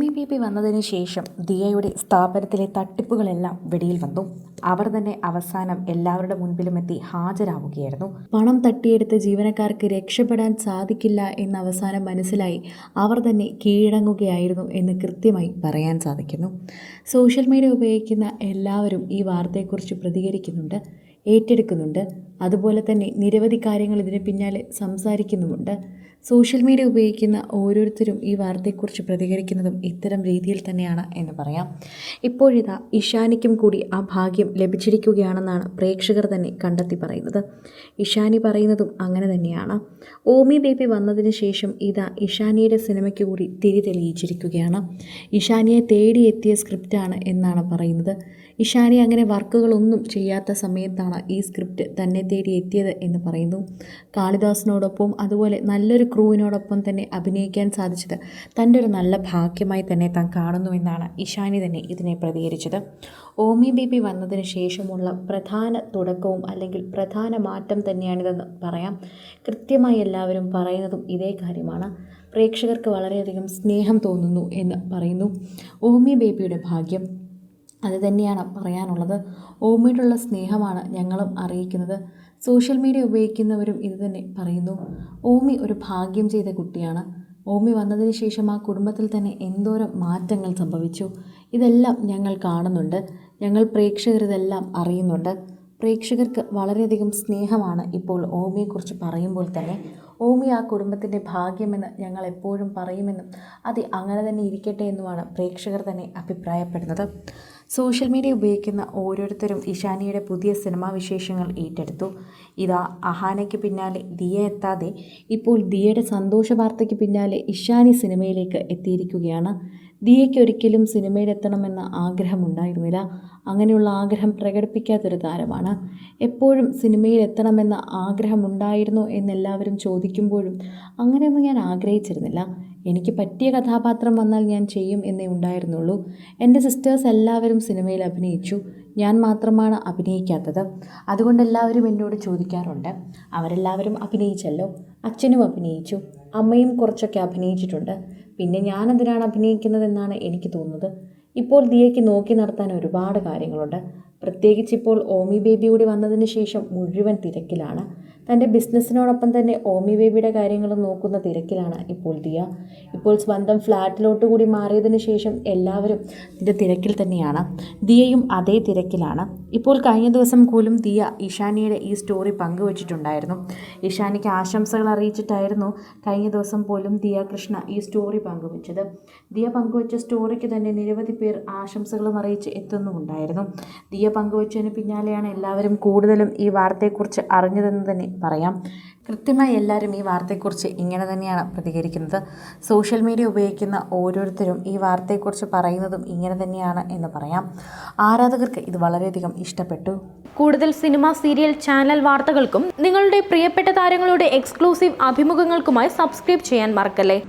Baby വന്നതിന് ശേഷം ദിയയുടെ സ്ഥാപനത്തിലെ തട്ടിപ്പുകളെല്ലാം വെടിയിൽ വന്നു. അവർ തന്നെ അവസാനം എല്ലാവരുടെ മുൻപിലും എത്തി ഹാജരാവുകയായിരുന്നു. പണം തട്ടിയെടുത്ത് ജീവനക്കാർക്ക് രക്ഷപ്പെടാൻ സാധിക്കില്ല എന്ന് അവസാനം മനസ്സിലായി. അവർ തന്നെ കീഴടങ്ങുകയായിരുന്നു എന്ന് കൃത്യമായി പറയാൻ സാധിക്കുന്നു. സോഷ്യൽ മീഡിയ ഉപയോഗിക്കുന്ന എല്ലാവരും ഈ വാർത്തയെക്കുറിച്ച് പ്രതികരിക്കുന്നുണ്ട് ഏറ്റെടുക്കുന്നുണ്ട്. അതുപോലെ തന്നെ നിരവധി കാര്യങ്ങൾ ഇതിന് പിന്നാലെ സംസാരിക്കുന്നുമുണ്ട്. സോഷ്യൽ മീഡിയ ഉപയോഗിക്കുന്ന ഓരോരുത്തരും ഈ വാർത്തയെക്കുറിച്ച് പ്രതികരിക്കുന്നതും ഇത്തരം രീതിയിൽ തന്നെയാണ് എന്ന് പറയാം. ഇപ്പോഴിതാ ഇഷാനിക്കും കൂടി ആ ഭാഗ്യം ലഭിച്ചിരിക്കുകയാണെന്നാണ് പ്രേക്ഷകർ തന്നെ കണ്ടെത്തി പറയുന്നത്. ഇഷാനി പറയുന്നതും അങ്ങനെ തന്നെയാണ്. ഓമി ബേബി വന്നതിന് ശേഷം ഇതാ ഇഷാനിയുടെ സിനിമയ്ക്ക് കൂടി തിരി തെളിയിച്ചിരിക്കുകയാണ്. ഇഷാനിയെ തേടിയെത്തിയ സ്ക്രിപ്റ്റാണ് എന്നാണ് പറയുന്നത്. ഇഷാനി അങ്ങനെ വർക്കുകളൊന്നും ചെയ്യാത്ത സമയത്താണ് ഈ സ്ക്രിപ്റ്റ് തന്നെ തേടി എത്തിയത് എന്ന് പറയുന്നു. കാളിദാസിനോടൊപ്പം അതുപോലെ നല്ലൊരു ക്രൂവിനോടൊപ്പം തന്നെ അഭിനയിക്കാൻ സാധിച്ചത് തന്റെ ഒരു നല്ല ഭാഗ്യമായി തന്നെ താൻ കാണുന്നുവെന്നാണ് ഇഷാനി തന്നെ ഇതിനെ പ്രതികരിച്ചത്. ഓമി ബേബി വന്നതിന് ശേഷമുള്ള പ്രധാന തുടക്കവും അല്ലെങ്കിൽ പ്രധാന മാറ്റം തന്നെയാണിതെന്ന് പറയാം. കൃത്യമായി എല്ലാവരും പറയുന്നതും ഇതേ കാര്യമാണ്. പ്രേക്ഷകർക്ക് വളരെയധികം സ്നേഹം തോന്നുന്നു എന്ന് പറയുന്നു. ഓമി ബേബിയുടെ ഭാഗ്യം. അത് തന്നെയാണ് പറയാനുള്ളത്. ഓമിയോടുള്ള സ്നേഹമാണ് ഞങ്ങളും അറിയിക്കുന്നത്. സോഷ്യൽ മീഡിയ ഉപയോഗിക്കുന്നവരും ഇത് തന്നെ പറയുന്നു. ഓമി ഒരു ഭാഗ്യം ചെയ്ത കുട്ടിയാണ്. ഓമി വന്നതിന് ശേഷം ആ കുടുംബത്തിൽ തന്നെ എന്തോരം മാറ്റങ്ങൾ സംഭവിച്ചു? ഇതെല്ലാം ഞങ്ങൾ കാണുന്നുണ്ട്. ഞങ്ങൾ പ്രേക്ഷകരിതെല്ലാം അറിയുന്നുണ്ട്. പ്രേക്ഷകർക്ക് വളരെയധികം സ്നേഹമാണ് ഇപ്പോൾ ഓമിയെക്കുറിച്ച് പറയുമ്പോൾ തന്നെ. ഓമി ആ കുടുംബത്തിന്റെ ഭാഗ്യമെന്ന് ഞങ്ങൾ എപ്പോഴും പറയുമെന്നും അത് അങ്ങനെ തന്നെ ഇരിക്കട്ടെ എന്നുമാണ് പ്രേക്ഷകർ തന്നെ അഭിപ്രായപ്പെടുന്നത്. സോഷ്യൽ മീഡിയ ഉപയോഗിക്കുന്ന ഓരോരുത്തരും ഇഷാനിയുടെ പുതിയ സിനിമാ വിശേഷങ്ങൾ ഏറ്റെടുത്തു. ഇതാ അഹാനയ്ക്ക് പിന്നാലെ ദിയ എത്താതെ ഇപ്പോൾ ദിയയുടെ സന്തോഷ വാർത്തയ്ക്ക് പിന്നാലെ ഇഷാനി സിനിമയിലേക്ക് എത്തിയിരിക്കുകയാണ്. ദിയയ്ക്ക് ഒരിക്കലും സിനിമയിലെത്തണമെന്ന ആഗ്രഹമുണ്ടായിരുന്നില്ല. അങ്ങനെയുള്ള ആഗ്രഹം പ്രകടിപ്പിക്കാത്തൊരു താരമാണ്. എപ്പോഴും സിനിമയിൽ എത്തണമെന്ന ആഗ്രഹമുണ്ടായിരുന്നോ എന്നെല്ലാവരും ചോദിക്കുമ്പോഴും അങ്ങനെയൊന്നും ഞാൻ ആഗ്രഹിച്ചിരുന്നില്ല. എനിക്ക് പറ്റിയ കഥാപാത്രം വന്നാൽ ഞാൻ ചെയ്യും എന്നേ ഉണ്ടായിരുന്നുള്ളൂ. എന്റെ സിസ്റ്റേഴ്സ് എല്ലാവരും സിനിമയിൽ അഭിനയിച്ചു. ഞാൻ മാത്രമാണ് അഭിനയിക്കാത്തത്. അതുകൊണ്ട് എല്ലാവരും എന്നോട് ചോദിക്കാറുണ്ട്. അവരെല്ലാവരും അഭിനയിച്ചല്ലോ. അച്ഛനും അഭിനയിച്ചു. അമ്മയും കുറച്ചൊക്കെ അഭിനയിച്ചിട്ടുണ്ട്. പിന്നെ ഞാൻ എന്തിനാണ് അഭിനയിക്കുന്നതെന്നാണ് എനിക്ക് തോന്നുന്നത്. ഇപ്പോൾ ദിയയ്ക്ക് നോക്കി നടത്താൻ ഒരുപാട് കാര്യങ്ങളുണ്ട്. പ്രത്യേകിച്ച് ഇപ്പോൾ ഓമി ബേബി കൂടി വന്നതിന് ശേഷം മുഴുവൻ തിരക്കിലാണ്. തന്റെ ബിസിനസ്സിനോടൊപ്പം തന്നെ ഓമി ബേബിയുടെ കാര്യങ്ങൾ നോക്കുന്ന തിരക്കിലാണ് ഇപ്പോൾ ദിയ. ഇപ്പോൾ സ്വന്തം ഫ്ലാറ്റിലോട്ട് കൂടി മാറിയതിന് ശേഷം എല്ലാവരും ഇതിന്റെ തിരക്കിൽ തന്നെയാണ്. ദിയയും അതേ തിരക്കിലാണ്. ഇപ്പോൾ കഴിഞ്ഞ ദിവസം പോലും ദിയ ഇഷാനിയുടെ ഈ സ്റ്റോറി പങ്കുവച്ചിട്ടുണ്ടായിരുന്നു. ഇഷാനിക്ക് ആശംസകൾ അറിയിച്ചിട്ടായിരുന്നു കഴിഞ്ഞ ദിവസം പോലും ദിയ കൃഷ്ണ ഈ സ്റ്റോറി പങ്കുവച്ചത്. ദിയ പങ്കുവച്ച സ്റ്റോറിക്ക് തന്നെ നിരവധി പേർ ആശംസകളും അറിയിച്ച് എത്തുന്നുമുണ്ടായിരുന്നു. ദിയ പങ്കുവച്ചതിന് പിന്നാലെയാണ് എല്ലാവരും കൂടുതലും ഈ വാർത്തയെക്കുറിച്ച് അറിഞ്ഞതെന്ന് തന്നെ പറയാം. കൃത്യമായി എല്ലാവരും ഈ വാർത്തയെക്കുറിച്ച് ഇങ്ങനെ തന്നെയാണ് പ്രതികരിക്കുന്നത്. സോഷ്യൽ മീഡിയ ഉപയോഗിക്കുന്ന ഓരോരുത്തരും ഈ വാർത്തയെക്കുറിച്ച് പറയുന്നതും ഇങ്ങനെ തന്നെയാണ് എന്ന് പറയാം. ആരാധകർക്ക് ഇത് വളരെയധികം ഇഷ്ടപ്പെട്ടു. കൂടുതൽ സിനിമ സീരിയൽ ചാനൽ വാർത്തകൾക്കും നിങ്ങളുടെ പ്രിയപ്പെട്ട താരങ്ങളുടെ എക്സ്ക്ലൂസീവ് അഭിമുഖങ്ങൾക്കുമായി സബ്സ്ക്രൈബ് ചെയ്യാൻ മറക്കല്ലേ?